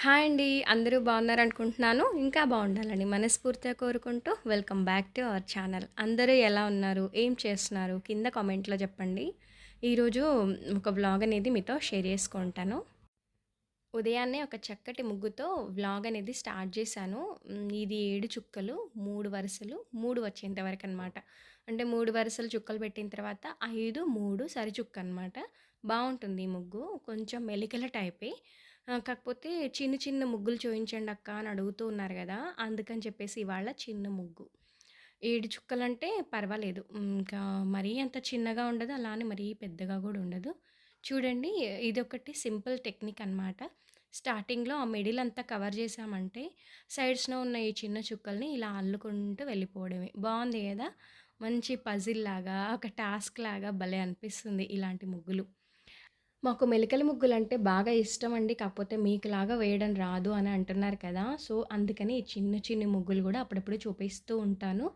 Hi అండి. అందరూ బాగున్నారనుకుంటున్నాను. ఇంకా బాగుండాలని మనస్ఫూర్తిగా కోరుకుంటూ welcome back to our channel. అందరూ ఎలా ఉన్నారు? ఏం చేస్తున్నారు? కింద కామెంట్‌లో చెప్పండి. ఈరోజు ఒక వ్లాగ్ అనేది మీతో షేర్ చేసుకుంటాను. ఉదయాన్నే ఒక చక్కటి ముగ్గుతో వ్లాగ్ అనేది స్టార్ట్ చేశాను. ఇది ఏడు చుక్కలు, మూడు వరుసలు, మూడు వచ్చేంత అనమాట అంటే మూడు వరుసలు చుక్కలు పెట్టిన తర్వాత 5, 3 సరిచుక్కనమాట. బాగుంటుంది ఈ ముగ్గు. కొంచెం మెలికల టైపే. కాకపోతే చిన్న చిన్న ముగ్గులు చూయించండి అక్క అని అడుగుతూ ఉన్నారు కదా అందుకని చెప్పేసి ఇవాళ చిన్న ముగ్గు. ఏడు చుక్కలంటే పర్వాలేదు. ఇంకా మరీ అంత చిన్నగా ఉండదు. అలా అని మరీ పెద్దగా కూడా ఉండదు. చూడండి ఇదొకటి సింపుల్ టెక్నిక్ అనమాట. స్టార్టింగ్‌లో ఆ మిడిల్ అంతా కవర్ చేశామంటే సైడ్స్‌లో ఉన్న ఈ చిన్న చుక్కల్ని ఇలా అల్లుకుంటూ వెళ్ళిపోవడమే. బాగుంది కదా మంచి పజిల్‌లాగా, ఒక టాస్క్ లాగా భలే అనిపిస్తుంది ఇలాంటి ముగ్గులు. మాకు మెలికల ముగ్గులంటే బాగా ఇష్టం అండి కాకపోతే మీకులాగా వేయడం రాదు అని అంటున్నారు కదా! సో, అందుకని ఈ చిన్న చిన్ని ముగ్గులు కూడా అప్పుడప్పుడు చూపిస్తూ ఉంటాను.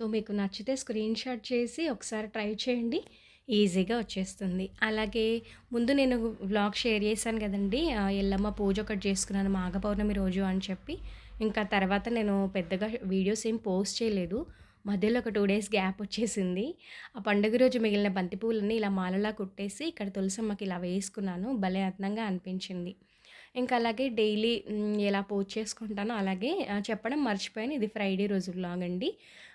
సో, మీకు నచ్చితే స్క్రీన్‌షాట్ చేసి ఒకసారి ట్రై చేయండి. ఈజీగా వచ్చేస్తుంది. అలాగే ముందు నేను వ్లాగ్ షేర్ చేశాను కదండి ఎల్లమ్మ పూజ ఒకటి చేసుకున్నాను మాఘ పౌర్ణమి రోజు అని చెప్పి. ఇంకా తర్వాత నేను పెద్దగా వీడియోస్ ఏం పోస్ట్ చేయలేదు. మధ్యలో ఒక టూ డేస్ గ్యాప్ వచ్చేసింది. ఆ పండుగ రోజు మిగిలిన బంతి పువ్వులన్నీ ఇలా మాలలా కుట్టేసి ఇక్కడ తులసమ్మకి ఇలా వేసుకున్నాను. భలే అందంగా అనిపించింది. ఇంకా అలాగే డైలీ ఎలా పూజ చేసుకుంటానో అలాగే చెప్పడం మర్చిపోయాను. ఇది ఫ్రైడే రోజు వ్లాగ్ అండి.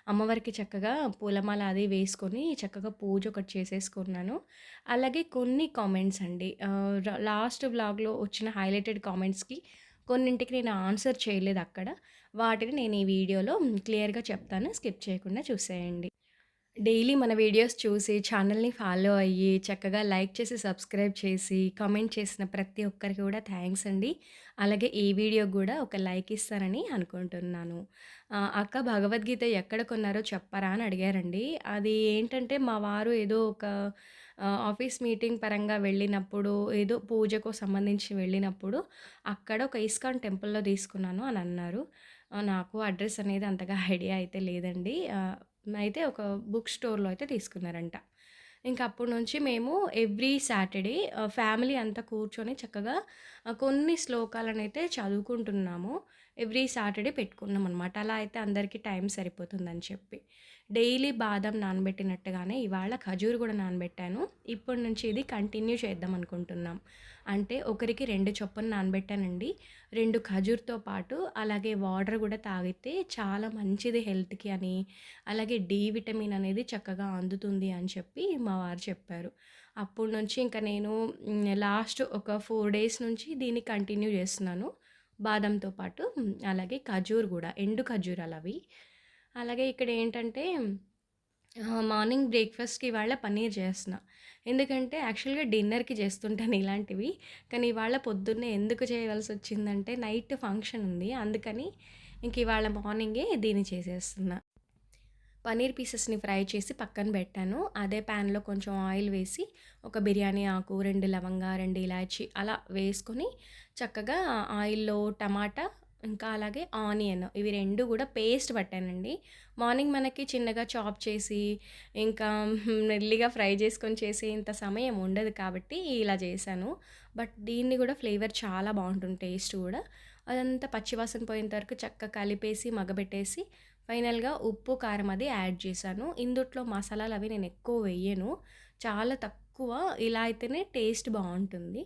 అమ్మవారికి చక్కగా పూలమాల అది వేసుకొని చక్కగా పూజ ఒకటి చేసేసుకున్నాను. అలాగే కొన్ని కామెంట్స్ అండి. లాస్ట్ వ్లాగ్‌లో వచ్చిన హైలైటెడ్ కామెంట్స్‌కి కొన్నింటికి నేను ఆన్సర్ చేయలేదు అక్కడ. వాటిని నేను ఈ వీడియోలో క్లియర్‌గా చెప్తాను. స్కిప్ చేయకుండా చూసేయండి. డైలీ మన వీడియోస్ చూసి ఛానల్‌ని ఫాలో అయ్యి చక్కగా లైక్ చేసి, సబ్స్క్రైబ్ చేసి, కామెంట్ చేసిన ప్రతి ఒక్కరికి కూడా థ్యాంక్స్ అండి. అలాగే ఈ వీడియో కూడా ఒక లైక్ ఇస్తారని అనుకుంటున్నాను. అక్క భగవద్గీత ఎక్కడ కొన్నారో చెప్పరా అని అడిగారండి. అది ఏంటంటే మా వారు ఏదో ఒక ఆఫీస్ మీటింగ్ పరంగా వెళ్ళినప్పుడు ఏదో పూజకు సంబంధించి వెళ్ళినప్పుడు అక్కడ ఒక ఇస్కాన్ టెంపుల్‌లో తీసుకున్నాను అని అన్నారు. నాకు అడ్రస్ అనేది అంతగా ఐడియా అయితే లేదండి. అయితే ఒక బుక్ స్టోర్‌లో అయితే తీసుకున్నారంట. ఇంకా అప్పటి నుంచి మేము ఎవ్రీ సాటర్‌డే ఫ్యామిలీ అంతా కూర్చొని చక్కగా కొన్ని కొన్ని శ్లోకాలనైతే చదువుకుంటున్నాము. Every Saturday పెట్టుకున్నామనమాట. అలా అయితే అందరికీ టైం సరిపోతుందని చెప్పి. డైలీ బాదం నానబెట్టినట్టుగానే ఇవాళ ఖజూర్ కూడా నానబెట్టాను. ఇప్పటి నుంచి ఇది కంటిన్యూ చేద్దాం అనుకుంటున్నాం. అంటే ఒకరికి రెండు చొప్పున నానబెట్టానండి. రెండు ఖజూర్‌తో పాటు అలాగే వాటర్ కూడా తాగితే చాలా మంచిది హెల్త్‌కి అని, అలాగే డి విటమిన్ అనేది చక్కగా అందుతుంది అని చెప్పి మా వారు చెప్పారు. అప్పటి నుంచి ఇంకా నేను లాస్ట్ ఒక ఫోర్ డేస్ నుంచి దీన్ని కంటిన్యూ చేస్తున్నాను. బాదంతో పాటు అలాగే ఖజూర్ కూడా ఎండు ఖజూరాలవి. అలాగే ఇక్కడ ఏంటంటే మార్నింగ్ బ్రేక్‌ఫాస్ట్‌కి ఇవాళ పన్నీర్ చేస్తున్నా. ఎందుకంటే యాక్చువల్‌గా డిన్నర్‌కి చేస్తుంటాను ఇలాంటివి. కానీ ఇవాళ పొద్దున్నే ఎందుకు చేయవలసి వచ్చిందంటే నైట్ ఫంక్షన్ ఉంది. అందుకని ఇంక ఇవాళ మార్నింగే దీన్ని చేసేస్తున్నా. పన్నీర్ పీసెస్‌ని ఫ్రై చేసి పక్కన పెట్టాను. అదే ప్యాన్‌లో కొంచెం ఆయిల్ వేసి ఒక బిర్యానీ ఆకు, రెండు లవంగా, రెండు ఇలాచి అలా వేసుకొని చక్కగా ఆయిల్‌లో టమాటా ఇంకా అలాగే ఆనియన్ ఇవి రెండు కూడా పేస్ట్ పట్టానండి. మార్నింగ్ మనకి చిన్నగా చాప్ చేసి ఇంకా మెల్లిగా ఫ్రై చేసుకొని చేసేంత సమయం ఉండదు కాబట్టి ఇలా చేశాను. బట్ దీన్ని కూడా ఫ్లేవర్ చాలా బాగుంటుంది టేస్ట్ కూడా అదంతా పచ్చివాసన పోయేంత వరకు చక్కగా కలిపేసి మగబెట్టేసి ఫైనల్‌గా ఉప్పు, కారం అది యాడ్ చేశాను. ఇందుట్లో మసాలాలు అవి నేను ఎక్కువ వేయను చాలా తక్కువ. ఇలా అయితేనే టేస్ట్ బాగుంటుంది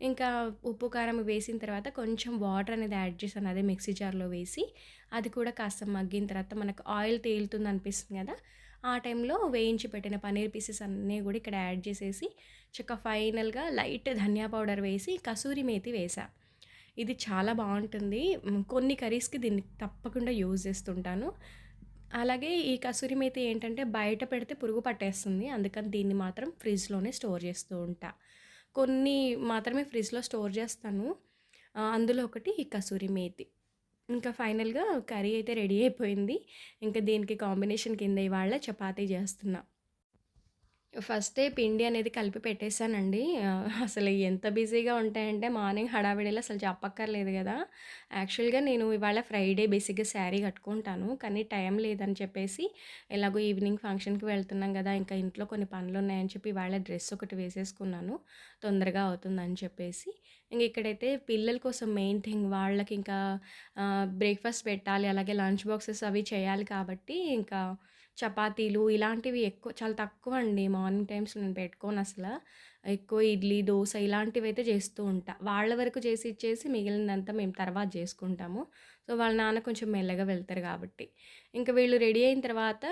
ఇంకా ఉప్పు, కారం వేసిన తర్వాత కొంచెం వాటర్ అనేది యాడ్ చేశాను. అదే మిక్సీ జార్‌లో వేసి అది కూడా కాస్త మగ్గిన తర్వాత మనకు ఆయిల్ తేలుతుంది అనిపిస్తుంది కదా ఆ టైంలో వేయించి పెట్టిన పన్నీర్ పీసెస్ అన్నీ కూడా ఇక్కడ యాడ్ చేసేసి చక్క ఫైనల్‌గా లైట్ ధనియా పౌడర్ వేసి కసూరి మేతి వేశా. ఇది చాలా బాగుంటుంది కొన్ని కర్రీస్‌కి దీన్ని తప్పకుండా యూజ్ చేస్తుంటాను. అలాగే ఈ కసూరి మేతి ఏంటంటే బయట పెడితే పురుగు పట్టేస్తుంది. అందుకని దీన్ని మాత్రం ఫ్రిడ్జ్‌లోనే స్టోర్ చేస్తూ ఉంటా. కొన్ని మాత్రమే ఫ్రిడ్జ్‌లో స్టోర్ చేస్తాను. అందులో ఒకటి ఈ కసూరి మేతి. ఇంకా ఫైనల్‌గా కర్రీ అయితే రెడీ అయిపోయింది. ఇంకా దీనికి కాంబినేషన్ కింద ఇవాళ చపాతీ చేస్తున్నాను ఫస్టే పిండి అనేది కలిపి పెట్టేసానండి. అసలు ఎంత బిజీగా ఉంటాయంటే మార్నింగ్ హడావిడిలో అసలు చెప్పక్కర్లేదు కదా యాక్చువల్‌గా నేను ఇవాళ ఫ్రైడే బేసిక్‌గా శారీ కట్టుకుంటాను. కానీ టైం లేదని చెప్పేసి ఎలాగో ఈవినింగ్ ఫంక్షన్‌కి వెళ్తున్నాం కదా ఇంకా ఇంట్లో కొన్ని పనులు ఉన్నాయని చెప్పి ఇవాళ డ్రెస్ ఒకటి వేసేసుకున్నాను. తొందరగా అవుతుందని చెప్పేసి. ఇంక ఇక్కడైతే పిల్లల కోసం మెయిన్ థింగ్ వాళ్ళకి ఇంకా బ్రేక్‌ఫాస్ట్ పెట్టాలి. అలాగే లంచ్ బాక్సెస్ అవి చేయాలి కాబట్టి ఇంకా చపాతీలు ఇలాంటివి ఎక్కువ చాలా తక్కువ అండి మార్నింగ్ టైమ్స్ నేను పెట్టుకోనసల. ఎక్కువ ఇడ్లీ, దోశ ఇలాంటివి అయితే చేస్తూ ఉంటా. వాళ్ళ వరకు చేసి ఇచ్చేసి మిగిలినదంతా మేము తర్వాత చేసుకుంటాము సో, వాళ్ళ నాన్న కొంచెం మెల్లగా వెళ్తారు కాబట్టి ఇంక వీళ్ళు రెడీ అయిన తర్వాత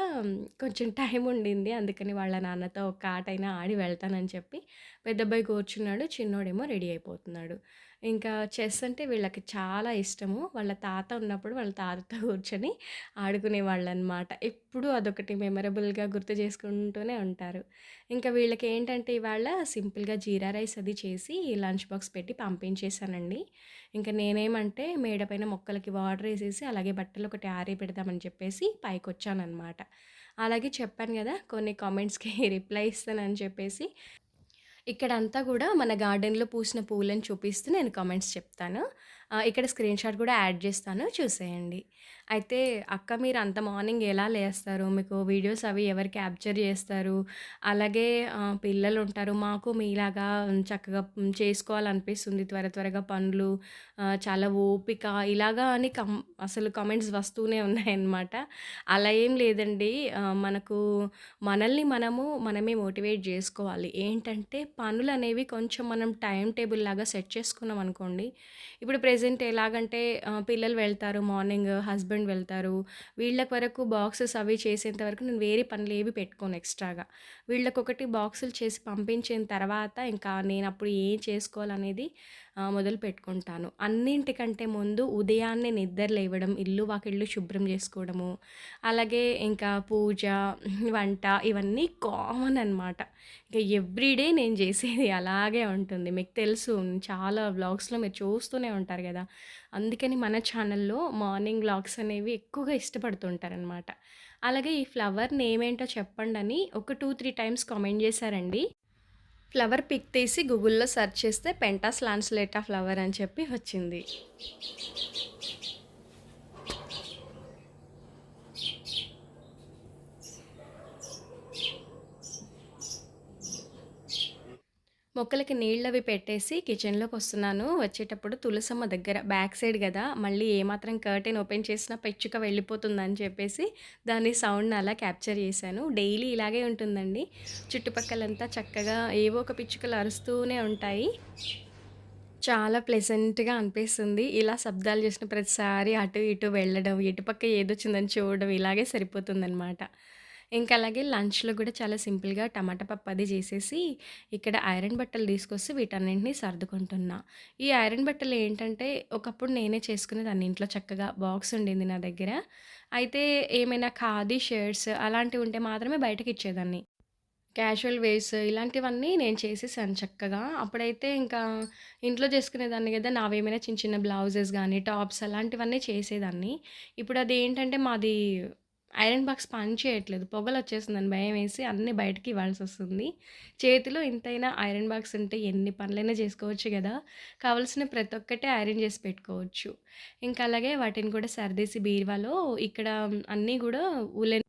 కొంచెం టైం ఉండింది. అందుకని వాళ్ళ నాన్నతో ఒక ఆటైనా ఆడి వెళ్తానని చెప్పి పెద్దబ్బాయి కూర్చున్నాడు. చిన్నోడేమో రెడీ అయిపోతున్నాడు. ఇంకా చెస్ అంటే వీళ్ళకి చాలా ఇష్టము. వాళ్ళ తాత ఉన్నప్పుడు వాళ్ళ తాతతో కూర్చొని ఆడుకునేవాళ్ళనమాట. ఎప్పుడూ అదొకటి మెమరబుల్‌గా గుర్తు చేసుకుంటూనే ఉంటారు. ఇంకా వీళ్ళకి ఏంటంటే ఇవాళ సింపుల్‌గా జీరా రైస్ అది చేసి లంచ్ బాక్స్ పెట్టి పంపించేసానండి. ఇంకా నేనేమంటే మేడ పైన మొక్కలకి వాటర్ వేసేసి అలాగే బట్టలు ఒకటి ఆరి పెడదామని చెప్పేసి పైకొచ్చాననమాట. అలాగే చెప్పాను కదా కొన్ని కామెంట్స్‌కి రిప్లై ఇస్తానని చెప్పేసి ఇక్కడంతా కూడా మన గార్డెన్‌లో పూసిన పూలను చూపిస్తూ నేను కామెంట్స్ చెప్తాను. ఇక్కడ ఇక్కడ స్క్రీన్‌షాట్ కూడా యాడ్ చేస్తాను చూసేయండి. అయితే "అక్క మీరు అంత మార్నింగ్ ఎలా లేస్తారు? మీకు వీడియోస్ అవి ఎవరు క్యాప్చర్ చేస్తారు అలాగే పిల్లలు ఉంటారు మాకు మీలాగా చక్కగా చేసుకోవాలనిపిస్తుంది త్వర త్వరగా పనులు. చాలా ఓపిక" ఇలాగా అని కం అసలు కామెంట్స్ వస్తూనే ఉన్నాయన్నమాట. అలా ఏం లేదండి. మనకు మనల్ని మనము మనమే మోటివేట్ చేసుకోవాలి ఏంటంటే పనులు అనేవి కొంచెం మనం టైం టేబుల్ లాగా సెట్ చేసుకున్నాం అనుకోండి. ఇప్పుడు ప్రజెంట్ ఎలాగంటే పిల్లలు వెళ్తారు మార్నింగ్, హస్బెండ్ వెళ్తారు. వీళ్ళకి వరకు బాక్సెస్ అవి చేసేంత వరకు నేను వేరే పనులేవి పెట్టుకోను ఎక్స్‌ట్రాగా. వీళ్ళకొకటి బాక్సులు చేసి పంపించిన తర్వాత ఇంకా నేను అప్పుడు ఏం చేసుకోవాలనేది మొదలు పెట్టుకుంటాను అన్నింటికంటే ముందు ఉదయాన్నే నిద్ర లేవడం, ఇల్లు వాకిళ్ళు శుభ్రం చేసుకోవడము అలాగే ఇంకా పూజ, వంట ఇవన్నీ కామన్ అనమాట. ఇంకా ఎవ్రీడే నేను చేసేది అలాగే ఉంటుంది. మీకు తెలుసు చాలా వ్లాగ్స్‌లో మీరు చూస్తూనే ఉంటారు కదా అందుకని మన ఛానల్‌లో మార్నింగ్ వ్లాగ్స్ అనేవి ఎక్కువగా ఇష్టపడుతుంటారనమాట. అలాగే ఈ ఫ్లవర్ నేమ్ ఏంటో చెప్పండని ఒక 2, 3 టైమ్స్ కామెంట్ చేశారండి ఫ్లవర్ పిక్ తీసి గూగుల్‌లో సెర్చ్ చేస్తే పెంటాస్ లాన్స్‌లేటా ఫ్లవర్ అని చెప్పి వచ్చింది. మొక్కలకి నీళ్ళవి పెట్టేసి కిచెన్లోకి వస్తున్నాను వచ్చేటప్పుడు తులసమ్మ దగ్గర బ్యాక్ సైడ్ కదా మళ్ళీ ఏమాత్రం కర్టెన్ ఓపెన్ చేసినా పిచ్చుక వెళ్ళిపోతుందని చెప్పేసి దాని సౌండ్‌ని అలా క్యాప్చర్ చేశాను. డైలీ ఇలాగే ఉంటుందండి. చుట్టుపక్కలంతా చక్కగా ఏవో ఒక పిచ్చుకలు అరుస్తూనే ఉంటాయి. చాలా ప్లెజెంట్‌గా అనిపిస్తుంది. ఇలా శబ్దాలు చేసిన ప్రతిసారి అటు ఇటు వెళ్ళడం, ఇటుపక్క ఏదొచ్చిందని చూడడం ఇలాగే సరిపోతుందనమాట. ఇంకా అలాగే లంచ్‌లో కూడా చాలా సింపుల్‌గా టమాటా పప్పు అది చేసేసి, ఇక్కడ ఐరన్ బట్టలు తీసుకొచ్చి వీటన్నింటిని సర్దుకుంటున్నా. ఈ ఐరన్ బట్టలు ఏంటంటే, ఒకప్పుడు నేనే చేసుకునేదాన్ని ఇంట్లో చక్కగా బాక్స్ ఉండింది నా దగ్గర. అయితే ఏమైనా ఖాదీ షర్ట్స్ అలాంటివి ఉంటే మాత్రమే బయటకి ఇచ్చేదాన్ని క్యాజువల్ వేస్ ఇలాంటివన్నీ నేను చేసేసాను చక్కగా. అప్పుడైతే ఇంకా ఇంట్లో చేసుకునేదాన్ని కదా నావేమైనా చిన్న చిన్న బ్లౌజెస్ కానీ టాప్స్ అలాంటివన్నీ చేసేదాన్ని. ఇప్పుడు అది ఏంటంటే మాది ఐరన్ బాక్స్ పని చేయట్లేదు. పొగలొచ్చేస్తుందని భయమేసి అన్నీ బయటకి ఇవ్వాల్సొస్తుంది. చేతిలో ఇంతైనా ఐరన్ బాక్స్ ఉంటే ఎన్ని పనులైనా చేసుకోవచ్చు కదా కావాల్సిన ప్రతి ఒక్కటే ఐరన్ చేసి పెట్టుకోవచ్చు. ఇంకా అలాగే వాటిని కూడా సర్దేసి బీరువాలో ఇక్కడ అన్నీ కూడా ఉలెన్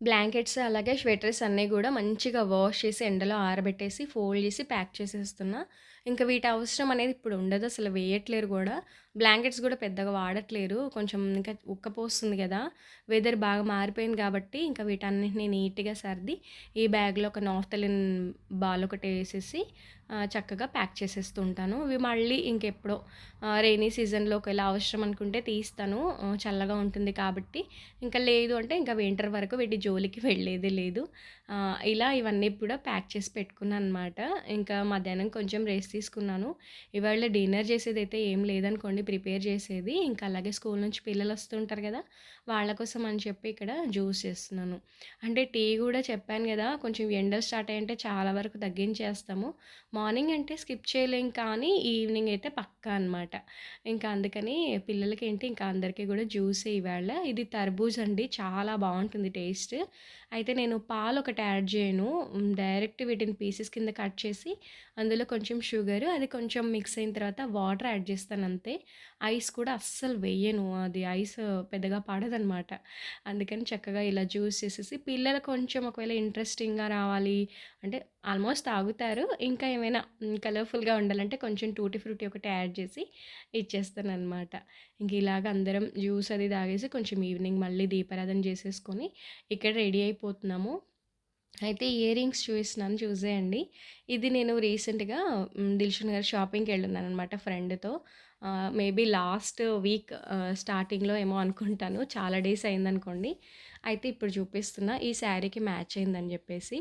బ్లాంకెట్స్ అలాగే స్వెటర్స్ అన్నీ కూడా మంచిగా వాష్ చేసి ఎండలో ఆరబెట్టేసి, ఫోల్డ్ చేసి ప్యాక్ చేసేస్తున్నా. ఇంకా వీటి అవసరం అనేది ఇప్పుడు ఉండదు. అసలు వేయట్లేరు కూడా బ్లాంకెట్స్ కూడా పెద్దగా వాడట్లేరు. కొంచెం ఇంకా ఉక్కపోస్తుంది కదా వెదర్ బాగా మారిపోయింది కాబట్టి ఇంకా వీటన్నిటిని నీట్‌గా సర్ది, ఈ బ్యాగ్‌లో ఒక నాఫ్తలిన్ బాల్ ఒకటి వేసేసి చక్కగా ప్యాక్ చేసేస్తూ ఉంటాను. ఇవి మళ్ళీ ఇంకెప్పుడో రైనీ రెయినీ సీజన్‌లో ఒకవేళ అవసరం అనుకుంటే తీస్తాను. చల్లగా ఉంటుంది కాబట్టి. ఇంకా లేదు అంటే ఇంకా వింటర్ వరకు వీటి జోలికి వెళ్ళేదే లేదు. ఇలా ఇవన్నీ కూడా ప్యాక్ చేసి పెట్టుకున్నాను అనమాట ఇంకా మధ్యాహ్నం కొంచెం రెస్ట్ తీసుకున్నాను. ఇవాళ డిన్నర్ చేసేది అయితే ఏం లేదనుకోండి ప్రిపేర్ చేసేది. ఇంకా అలాగే స్కూల్ నుంచి పిల్లలు వస్తుంటారు కదా వాళ్ళ కోసం అని చెప్పి ఇక్కడ జ్యూస్ చేస్తున్నాను. అంటే టీ కూడా చెప్పాను కదా కొంచెం ఎండలు స్టార్ట్ అయ్యంటే చాలా వరకు తగ్గించేస్తాము. మార్నింగ్ అంటే స్కిప్ చేయలేం కానీ, ఈవినింగ్ అయితే పక్కా అనమాట. ఇంకా అందుకని పిల్లలకి ఏంటి ఇంకా అందరికీ కూడా జ్యూసే ఇవాళ. ఇది తర్బూజ్ అండి. చాలా బాగుంటుంది టేస్ట్. అయితే నేను పాలు ఒక ఒకటి యాడ్ చేయను. డైరెక్ట్ వీటిని పీసెస్ కింద కట్ చేసి, అందులో కొంచెం షుగర్ అది కొంచెం మిక్స్ అయిన తర్వాత వాటర్ యాడ్ చేస్తాను అంతే ఐస్ కూడా అస్సలు వేయను అది ఐస్ పెద్దగా పడదనమాట. అందుకని చక్కగా ఇలా జ్యూస్ చేసేసి, పిల్లలు కొంచెం ఒకవేళ ఇంట్రెస్టింగ్‌గా రావాలి అంటే ఆల్మోస్ట్ తాగుతారు. ఇంకా ఏమైనా కలర్‌ఫుల్‌గా ఉండాలంటే కొంచెం టూటీ ఫ్రూటీ ఒకటి యాడ్ చేసి ఇచ్చేస్తాను అనమాట ఇంక ఇలాగ అందరం జ్యూస్ అది తాగేసి కొంచెం ఈవినింగ్ మళ్ళీ దీపారాధన చేసేసుకొని ఇక్కడ రెడీ అయిపోతున్నాము. అయితే ఇయర్ రింగ్స్ చూపిస్తున్నాను చూసేయండి. ఇది నేను రీసెంట్‌గా దిల్షన్ గారు షాపింగ్కి వెళ్ళున్నాను అనమాట ఫ్రెండ్‌తో. మేబీ లాస్ట్ వీక్ స్టార్టింగ్‌లో ఏమో అనుకుంటాను. చాలా డేస్ అయిందనుకోండి. అయితే ఇప్పుడు చూపిస్తున్నా ఈ శారీకి మ్యాచ్ అయిందని చెప్పేసి.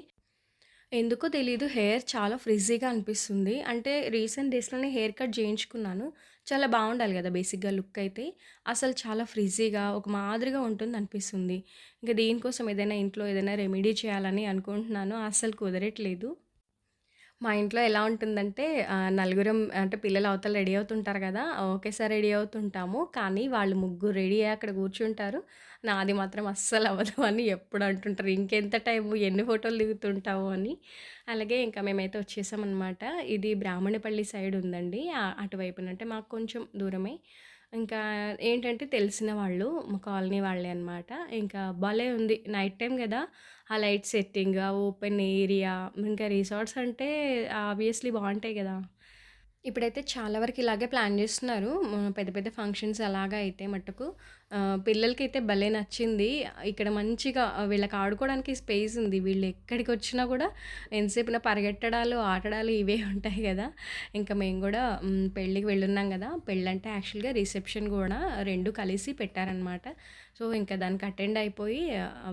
ఎందుకో తెలీదు హెయిర్ చాలా ఫ్రిజీగా అనిపిస్తుంది. అంటే రీసెంట్ డేస్‌లోనే హెయిర్ కట్ చేయించుకున్నాను. చాలా బాగుండాలి కదా బేసిక్‌గా లుక్ అయితే. అసలు చాలా ఫ్రిజీగా ఒక మాదిరిగా ఉంటుంది అనిపిస్తుంది ఇంకా దీనికోసం ఏదైనా ఇంట్లో ఏదైనా రెమెడీ చేయాలని అనుకుంటున్నాను. అసలు కుదరట్లేదు. మా ఇంట్లో ఎలా ఉంటుందంటే నలుగురం అంటే పిల్లలు అవతల రెడీ అవుతుంటారు కదా ఒకేసారి రెడీ అవుతుంటాము. కానీ వాళ్ళు ముగ్గురు రెడీ అయ్యి అక్కడ కూర్చుంటారు. నాది మాత్రం అస్సలు అవ్వదు అని ఎప్పుడు అంటుంటారు. ఇంకెంత టైము ఎన్ని ఫోటోలు దిగుతుంటావు అని. అలాగే ఇంకా మేమైతే వచ్చేసామనమాట. ఇది బ్రాహ్మణపల్లి సైడ్ ఉందండి. అటువైపునంటే అటువైపున అంటే మాకు కొంచెం దూరమే. ఇంకా ఏంటంటే తెలిసిన వాళ్ళు మా కాలనీ వాళ్ళే అనమాట. ఇంకా భలే ఉంది. నైట్ టైం కదా ఆ లైట్ సెట్టింగ్, ఆ ఓపెన్ ఏరియా ఇంకా రిసార్ట్స్ అంటే ఆబ్వియస్‌లీ బాగుంటాయి కదా ఇప్పుడైతే చాలా వరకు ఇలాగే ప్లాన్ చేస్తున్నారు పెద్ద పెద్ద ఫంక్షన్స్ అలాగా అయితే మట్టుకు. పిల్లలకైతే భలే నచ్చింది. ఇక్కడ మంచిగా వీళ్ళకి ఆడుకోవడానికి స్పేస్ ఉంది. వీళ్ళు ఎక్కడికి వచ్చినా కూడా ఎంతసేపున పరిగెట్టడాలు, ఆటడాలు ఇవే ఉంటాయి కదా ఇంకా మేము కూడా పెళ్ళికి వెళ్ళున్నాం కదా పెళ్ళంటే యాక్చువల్‌గా రిసెప్షన్ కూడా రెండు కలిసి పెట్టారనమాట. సో, ఇంకా దానికి అటెండ్ అయిపోయి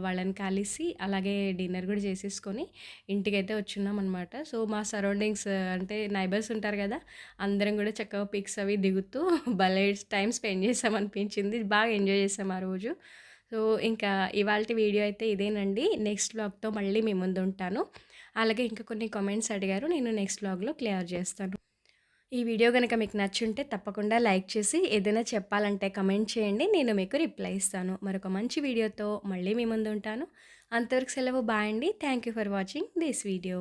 వాళ్ళని కలిసి అలాగే డిన్నర్ కూడా చేసేసుకొని ఇంటికైతే వచ్చున్నామనమాట. సో, మా సరౌండింగ్స్ అంటే నైబర్స్ ఉంటారు కదా అందరం కూడా చక్కగా పిక్స్ అవి దిగుతూ భలే టైం స్పెండ్ చేశామనిపించింది. బాగా ఎంజాయ్ చేశాం ఆ రోజు. సో, ఇంకా ఇవాళ వీడియో అయితే ఇదేనండి. నెక్స్ట్ బ్లాగ్తో మళ్ళీ మీ ముందుంటాను. అలాగే ఇంకా కొన్ని కామెంట్స్ అడిగారు. నేను నెక్స్ట్ బ్లాగ్లో క్లియర్ చేస్తాను. ఈ వీడియో కనుక మీకు నచ్చుంటే తప్పకుండా లైక్ చేసి ఏదైనా చెప్పాలంటే కమెంట్ చేయండి. నేను మీకు రిప్లై ఇస్తాను. మరొక మంచి వీడియోతో మళ్ళీ మీ ముందు ఉంటాను అంతవరకు సెలవు. బాయ్ అండి. Thank you for watching this video.